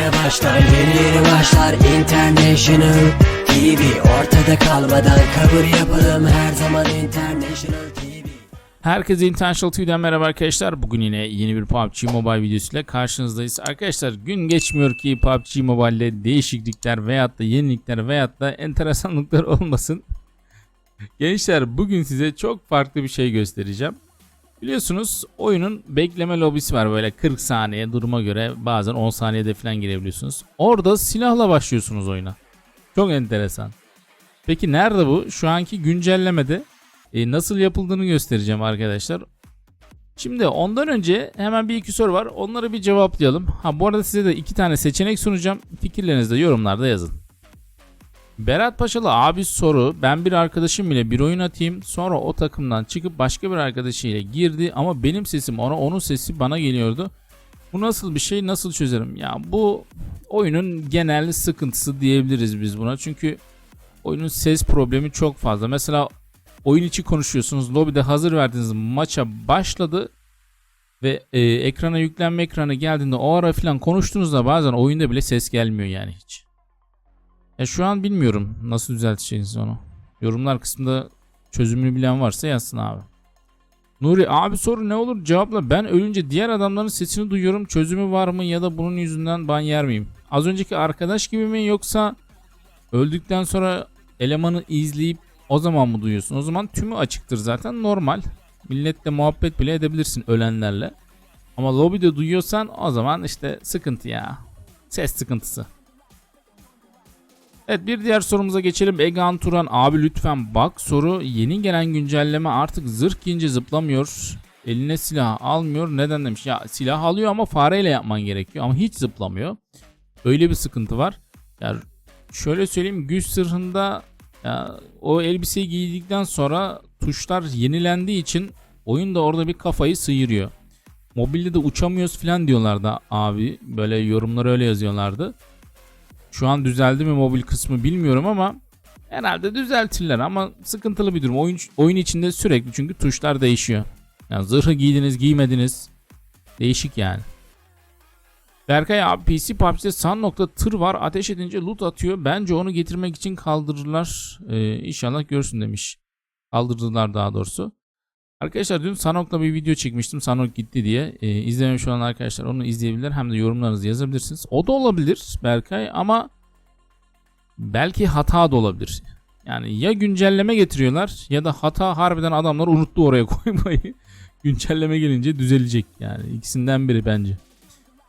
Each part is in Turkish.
yeni başlar yeni yeni başlar International TV Ortada kalmadan kabul yapalım her zaman International TV Herkese International TV'den merhaba arkadaşlar. Bugün yine yeni bir PUBG Mobile videosuyla karşınızdayız. Arkadaşlar gün geçmiyor ki PUBG Mobile'de değişiklikler veyahut da yenilikler veyahut da enteresanlıklar olmasın. Gençler bugün size çok farklı bir şey göstereceğim. Biliyorsunuz oyunun bekleme lobisi var böyle 40 saniye duruma göre bazen 10 saniyede falan girebiliyorsunuz. Orada silahla başlıyorsunuz oyuna. Çok enteresan. Peki nerede bu? Şu anki güncellemede e, nasıl yapıldığını göstereceğim arkadaşlar. Şimdi ondan önce hemen bir iki soru var. Onları bir cevaplayalım. Ha bu arada size de iki tane seçenek sunacağım. Fikirlerinizi de yorumlarda yazın. Berat Paşalı abi soru. Ben bir arkadaşım ile bir oyun atayım. Sonra o takımdan çıkıp başka bir arkadaşıyla girdi. Ama benim sesim ona onun sesi bana geliyordu. Bu nasıl bir şey nasıl çözerim? Ya bu oyunun genel sıkıntısı diyebiliriz biz buna. Çünkü oyunun ses problemi çok fazla. Mesela oyun içi konuşuyorsunuz. Lobide hazır verdiğiniz maça başladı ve e, ekrana yüklenme ekranı geldiğinde o ara falan konuştuğunuzda bazen oyunda bile ses gelmiyor yani hiç. Ya şu an bilmiyorum nasıl düzelteceğiniz onu. Yorumlar kısmında çözümünü bilen varsa yazsın abi. Nuri abi soru ne olur cevapla ben ölünce diğer adamların sesini duyuyorum çözümü var mı ya da bunun yüzünden ban yer miyim? Az önceki arkadaş gibi mi yoksa öldükten sonra elemanı izleyip o zaman mı duyuyorsun? O zaman tümü açıktır zaten normal. Milletle muhabbet bile edebilirsin ölenlerle. Ama lobide duyuyorsan o zaman işte sıkıntı ya. Ses sıkıntısı. Evet bir diğer sorumuza geçelim. Egan Turan abi lütfen bak soru. Yeni gelen güncelleme artık zırh giyince zıplamıyor. Eline silah almıyor. Neden demiş. Ya silah alıyor ama fareyle yapman gerekiyor. Ama hiç zıplamıyor. Öyle bir sıkıntı var. Ya şöyle söyleyeyim güç sırrında ya, o elbiseyi giydikten sonra tuşlar yenilendiği için oyun da orada bir kafayı sıyırıyor. Mobilde de uçamıyoruz falan diyorlardı abi. Böyle yorumlar öyle yazıyorlardı. Şu an düzeldi mi mobil kısmı bilmiyorum ama herhalde düzeltirler ama sıkıntılı bir durum. Oyun, oyun içinde sürekli çünkü tuşlar değişiyor. Yani zırhı giydiniz giymediniz. Değişik yani. Berkay abi PC PUBG'de san nokta tır var ateş edince loot atıyor. Bence onu getirmek için kaldırırlar. Ee, inşallah görsün demiş. Kaldırdılar daha doğrusu. Arkadaşlar dün Sanok'la bir video çekmiştim. Sanok gitti diye. Ee, izlememiş olan arkadaşlar onu izleyebilirler. Hem de yorumlarınızı yazabilirsiniz. O da olabilir Berkay ama belki hata da olabilir. Yani ya güncelleme getiriyorlar ya da hata harbiden adamlar unuttu oraya koymayı. güncelleme gelince düzelecek yani. ikisinden biri bence.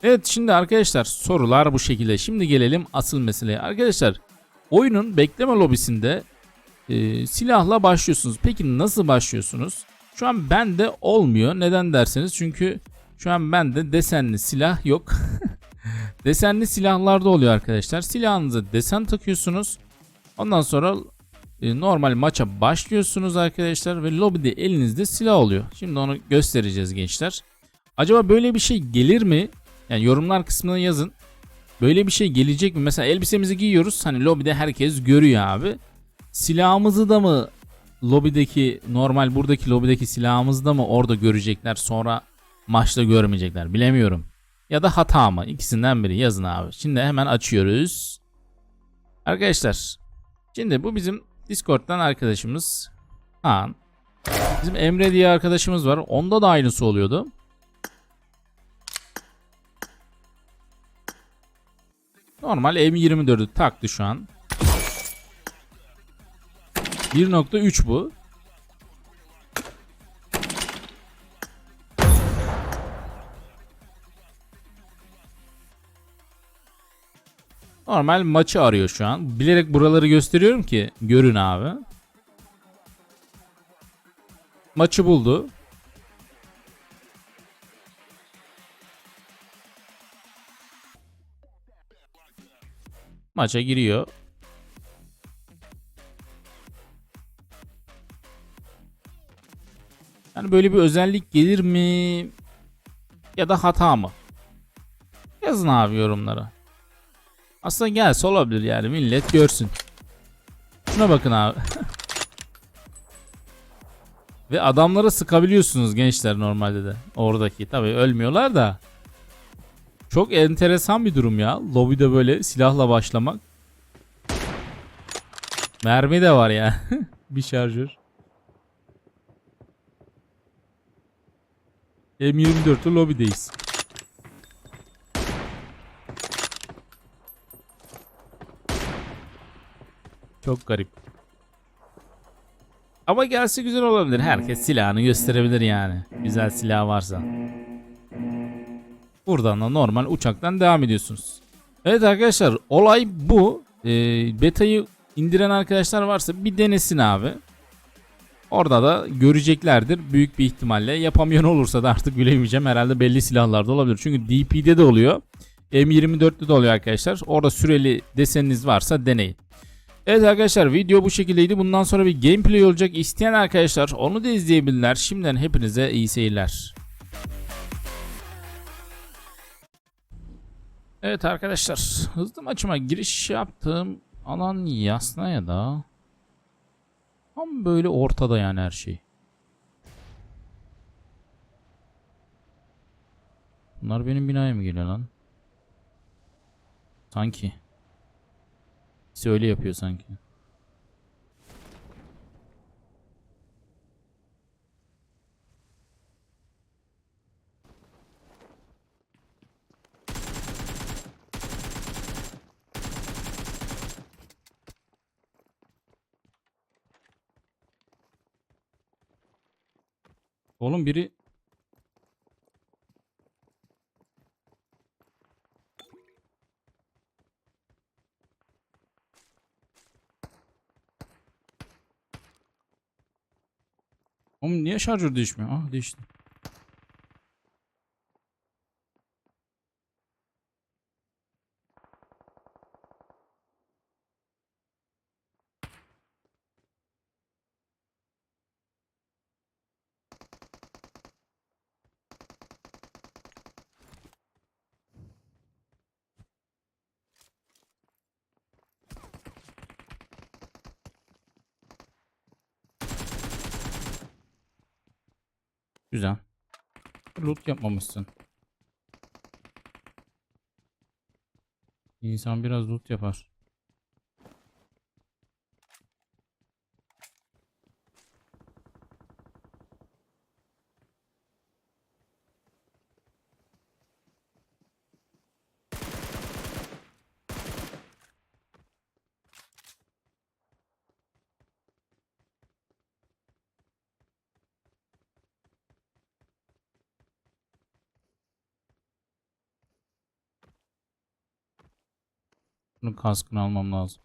Evet şimdi arkadaşlar sorular bu şekilde. Şimdi gelelim asıl meseleye. Arkadaşlar oyunun bekleme lobisinde e, silahla başlıyorsunuz. Peki nasıl başlıyorsunuz? Şu an bende olmuyor. Neden derseniz çünkü şu an bende desenli silah yok. desenli silahlarda oluyor arkadaşlar. Silahınıza desen takıyorsunuz. Ondan sonra e, normal maça başlıyorsunuz arkadaşlar ve lobide elinizde silah oluyor. Şimdi onu göstereceğiz gençler. Acaba böyle bir şey gelir mi? Yani yorumlar kısmına yazın. Böyle bir şey gelecek mi? Mesela elbisemizi giyiyoruz. Hani lobide herkes görüyor abi. Silahımızı da mı lobideki normal buradaki lobideki silahımızı da mı orada görecekler sonra maçta görmeyecekler bilemiyorum. Ya da hata mı? İkisinden biri yazın abi. Şimdi hemen açıyoruz. Arkadaşlar şimdi bu bizim Discord'dan arkadaşımız Han. Bizim Emre diye arkadaşımız var. Onda da aynısı oluyordu. Normal M24'ü taktı şu an. 1.3 bu. Normal maçı arıyor şu an. Bilerek buraları gösteriyorum ki görün abi. Maçı buldu. Maça giriyor. Yani böyle bir özellik gelir mi? Ya da hata mı? Yazın abi yorumlara. Aslında gelse olabilir yani millet görsün. Şuna bakın abi. Ve adamları sıkabiliyorsunuz gençler normalde de. Oradaki tabi ölmüyorlar da. Çok enteresan bir durum ya. Lobide böyle silahla başlamak. Mermi de var ya. bir şarjör. M24'te lobideyiz. Çok garip. Ama gelse güzel olabilir. Herkes silahını gösterebilir yani. Güzel silah varsa. Buradan da normal uçaktan devam ediyorsunuz. Evet arkadaşlar olay bu. Ee, beta'yı indiren arkadaşlar varsa bir denesin abi. Orada da göreceklerdir büyük bir ihtimalle. Yapamayan olursa da artık bilemeyeceğim. Herhalde belli silahlarda olabilir. Çünkü DP'de de oluyor. M24'te de oluyor arkadaşlar. Orada süreli deseniniz varsa deneyin. Evet arkadaşlar video bu şekildeydi. Bundan sonra bir gameplay olacak. İsteyen arkadaşlar onu da izleyebilirler. Şimdiden hepinize iyi seyirler. Evet arkadaşlar hızlı maçıma giriş yaptığım alan Yasnaya'da tam böyle ortada yani her şey. Bunlar benim binaya mı geliyor lan? Sanki. Söyle yapıyor sanki. Oğlum biri Oğlum niye şarjör değişmiyor? Ah değişti. Güzel. Loot yapmamışsın. İnsan biraz loot yapar. Bunun kaskını almam lazım.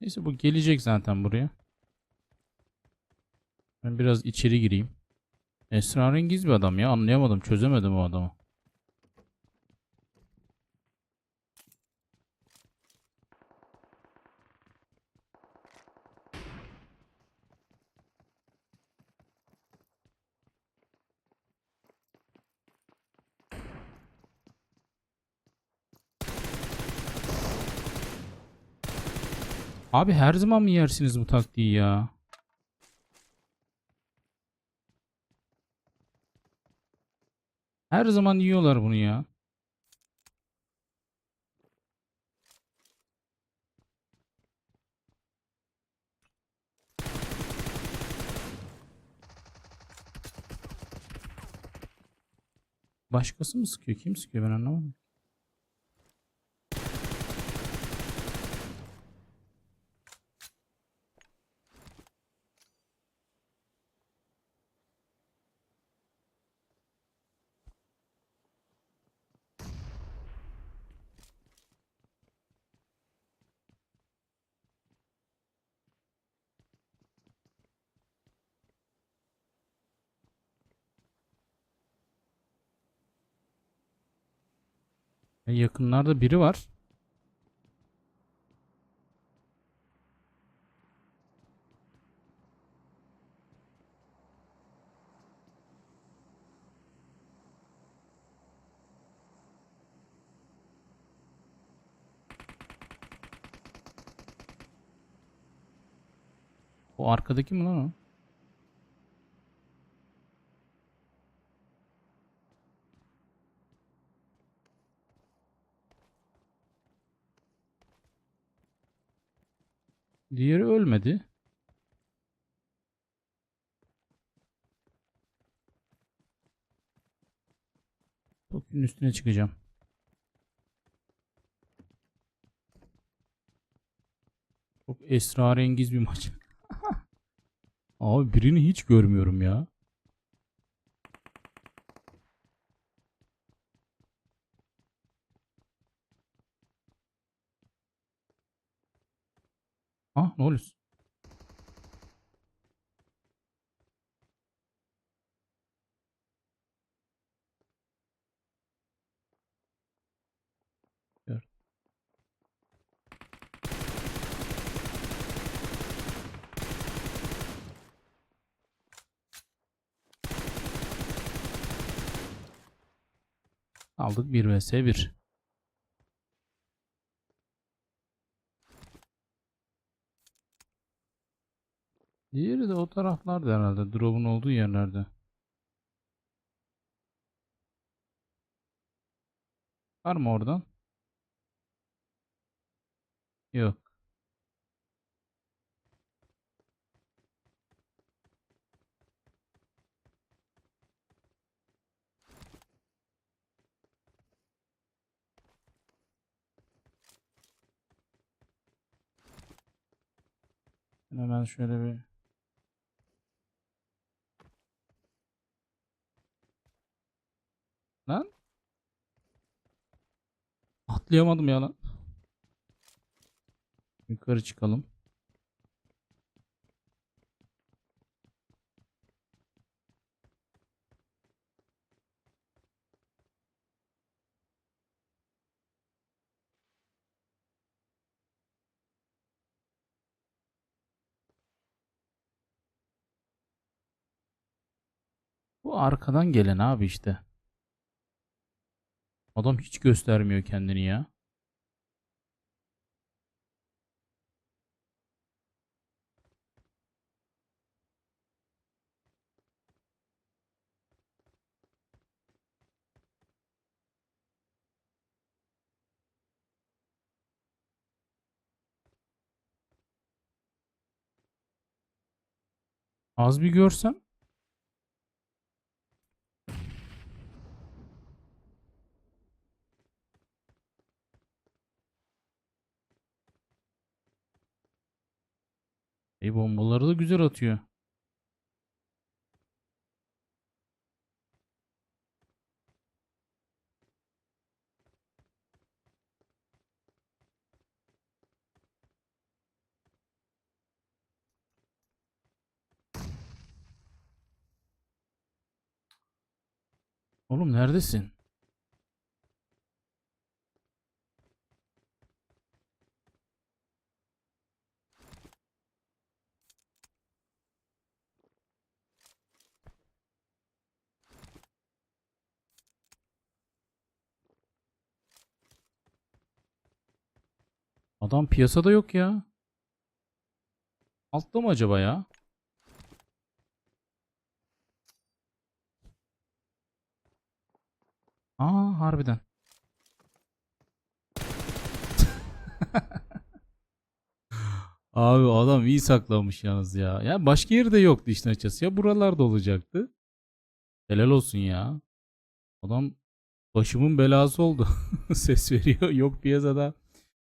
Neyse bu gelecek zaten buraya. Ben biraz içeri gireyim. Esrarengiz bir adam ya anlayamadım çözemedim o adamı. Abi her zaman mı yersiniz bu taktiği ya? Her zaman yiyorlar bunu ya. Başkası mı sıkıyor? Kim sıkıyor ben anlamadım. E, yakınlarda biri var. O arkadaki mi lan o? Ölmedi. Tokyo'nun üstüne çıkacağım. Çok esrarengiz bir maç. Abi birini hiç görmüyorum ya. Ah ne oluyor? Aldık 1 vs 1. Diğeri de o taraflarda herhalde. Drop'un olduğu yerlerde. Var mı oradan? Yok. Hemen şöyle bir Lan atlayamadım ya lan. Yukarı çıkalım. Bu arkadan gelen abi işte. Adam hiç göstermiyor kendini ya. Az bir görsem. E bombaları da güzel atıyor. Oğlum neredesin? Adam piyasada yok ya. Altta mı acaba ya? Aa harbiden. Abi adam iyi saklamış yalnız ya. Ya başka yerde yoktu işin açıkçası. Ya buralarda olacaktı. Helal olsun ya. Adam başımın belası oldu. Ses veriyor. Yok piyasada.